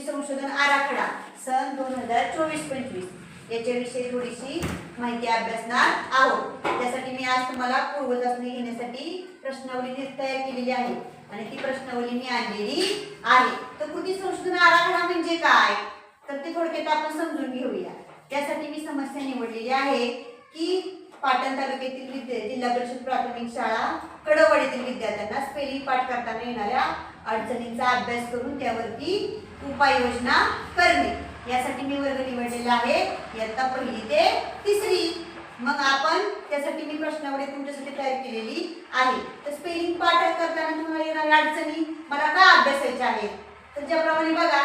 कृषी संशोधन आराखडा सन दोन हजार चोवीस पंचवीस याच्याविषयी थोडीशी माहिती अभ्यासणार आहोत. त्यासाठी मी आज तुम्हाला पूर्व चाचणी घेण्यासाठी प्रश्नावली तयार केलेली आहे. आणि ती प्रश्नावली मी आणलेली आहे. तर कृती संशोधन आराखडा म्हणजे काय? तर ते थोडक्यात आपण समजून घेऊया. त्यासाठी मी समस्या निवडलेली आहे की पाटण तालुक्यातील विद्या जिल्हा परिषद प्राथमिक शाळा कडवळीतील विद्यार्थ्यांना स्पेलिंग पाठ करताना येणाऱ्या अडचणींचा अभ्यास करून त्यावरती उपाययोजना करणे. यासाठी मी वर्ग निवडलेला आहे. इयत्ता पहिली ते तिसरी. मग आपण त्यासाठी मी प्रश्नावली तुमच्यासाठी तयार केलेली आहे. तर स्पेलिंग पाठ करताना तुम्हाला येणाऱ्या अडचणी मला का अभ्यासायच्या आहेत? तर ज्याप्रमाणे बघा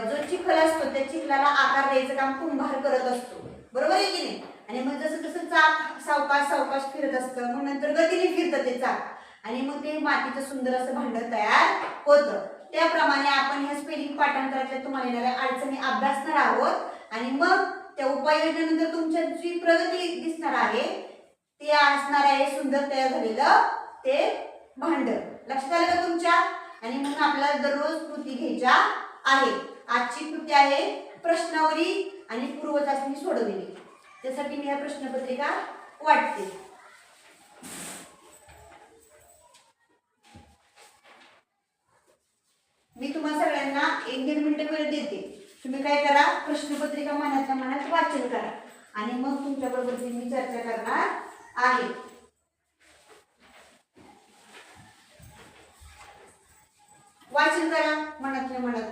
जो चिखल असतो त्या चिखलाला आकार द्यायचं काम कुंभार करत असतो. बरोबर आहे की नाही? आणि मग जसं जसं चाक सावकाश सावकाश फिरत असतं मग नंतर गतीने फिरतं ते चाक. आणि मग ते मातीचं सुंदर असं भांड तयार होतं. त्याप्रमाणे आपण ह्या स्पेलिंग पाठांतरातल्या तुम्हाला येणाऱ्या अडचणी अभ्यासणार आहोत. आणि मग त्या उपाययोजनेनंतर तुमच्या जी प्रगती दिसणार आहे ते असणार आहे सुंदर तयार झालेलं ते भांड लक्षात आलं का तुमच्या? आणि म्हणून आपल्याला दररोज कृती घ्यायच्या आहे. आजची कृती आहे प्रश्नावली आणि पूर्व चाचणी सोडवलेली. त्यासाठी मी ह्या प्रश्नपत्रिका वाटते मी तुम्हा सगळ्यांना एक दीड मिनटं वेळ देते. तुम्ही काय करा प्रश्नपत्रिका मनातल्या मनात वाचन करा. आणि मग तुमच्याबरोबर मी चर्चा करणार आहे. वाचन करा मनातल्या मनात.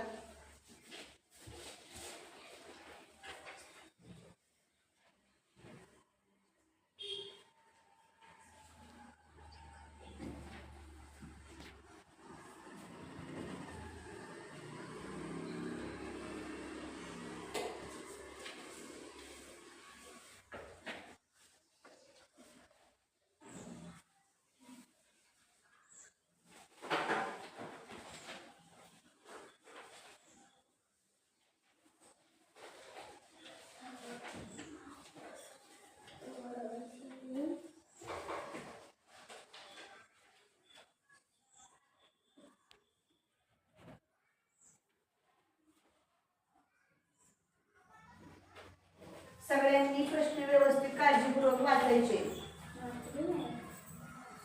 सगळ्यांनी प्रश्न व्यवस्थित काळजीपूर्वक वाचायचे.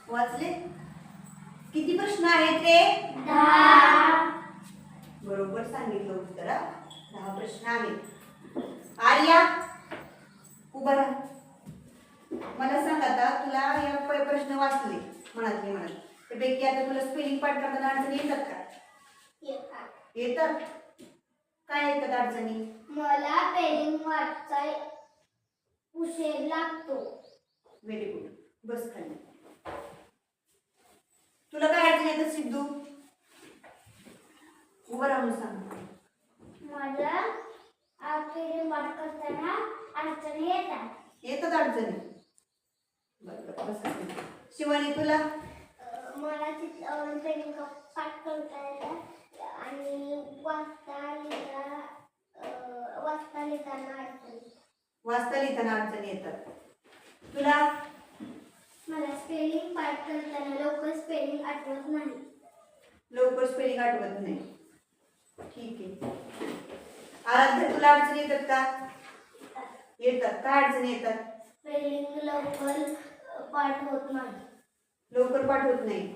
वाचले? किती प्रश्न आहेत रे? बरोबर सांगितलं उत्तर. दहा प्रश्न आहेत. आर्या उभा राहा. मला सांग आता तुला या प्रश्न वाचले मनातले मनात. त्यापैकी आता तुला स्पेलिंग पाठ करताना अडचणी येतात का? येतात. काय येतात अडचणी? मला पेलिंग वाचाय उशीर लागतो. व्हेरी गुड बस खाली. तुला काय अडचण येतात सिद्धू? उभं राहून सांग. मला पेलिंग पाठ करताना अडचणी येतात. येतात अडचणी. बरं बरं बस खाली. शिवानी तुला? अं, मला चित्रावरून पेलिंग पाठ करता येतात आणि वाचता लिहिता अं, वाचता लिहिताना अडचणी वाचता लिहिताना अडचणी येतात. तुला? मला स्पेलिंग पाठ करताना लवकर स्पेलिंग आठवत नाही. लवकर स्पेलिंग आठवत नाही. ठीक आहे. आराध्य तुला अडचणी येतात का? येतात. काय अडचणी येतात? स्पेलिंग लवकर पाठ होत नाही. लवकर पाठवत नाही.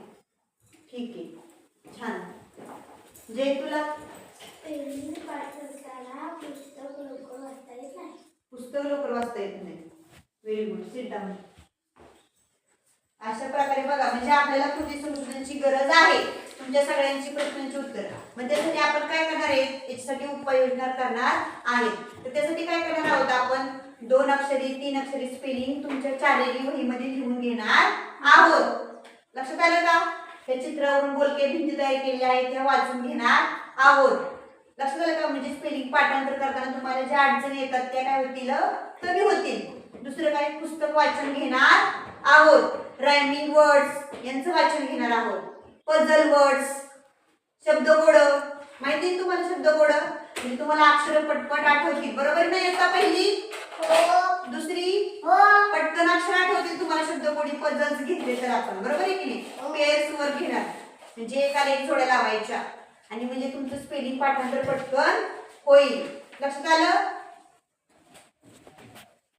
ठीक आहे. छान. जय तुला स्पेलिंग पाठ करताना पुस्तक लवकर वाचता येत नाही पुस्तक लवकर वाचता येत नाही. व्हेरी गुड सिट डाऊन अशा प्रकारे बघा म्हणजे आपल्याला कृती सोल्युशनची गरज आहे. तुमच्या सगळ्यांची प्रश्नांची उत्तर. मग त्यासाठी आपण काय करणार आहे? याच्यासाठी उपाययोजना करणार आहे तर त्यासाठी काय करणार आहोत आपण? दोन अक्षरी तीन अक्षरी स्पेलिंग तुमच्या चालेली वहीमध्ये लिहून घेणार आहोत. लक्षात आलं का? त्या चित्रावरून बोलके भिंती तयार केली आहे त्या वाचून घेणार आहोत. लक्षात आलं का? म्हणजे स्पेलिंग पाठांतर करताना तुम्हाला ज्या अडचणी येतात त्या काय होतील? कमी होतील. दुसरं काय? पुस्तक वाचन घेणार आहोत. रायमिंग वर्ड्स यांचं वाचन घेणार आहोत. पझल वर्ड्स शब्दकोड माहिती तुम्हाला शब्दकोड म्हणजे तुम्हाला अक्षर पटपट आठवतील. बरोबर नाही येता पहिली? हो. दुसरी? हो. पटकन अक्षर आठवतील तुम्हाला शब्दकोडी पझल्स घेतले तर आपण. बरोबर आहे की नाही? हो. पेअर्स वर घेणार. म्हणजे एकाला एक जोड्या लावायच्या. आणि म्हणजे तुमचं स्पेलिंग पाठांतर पटकन होईल. लक्षात आलं?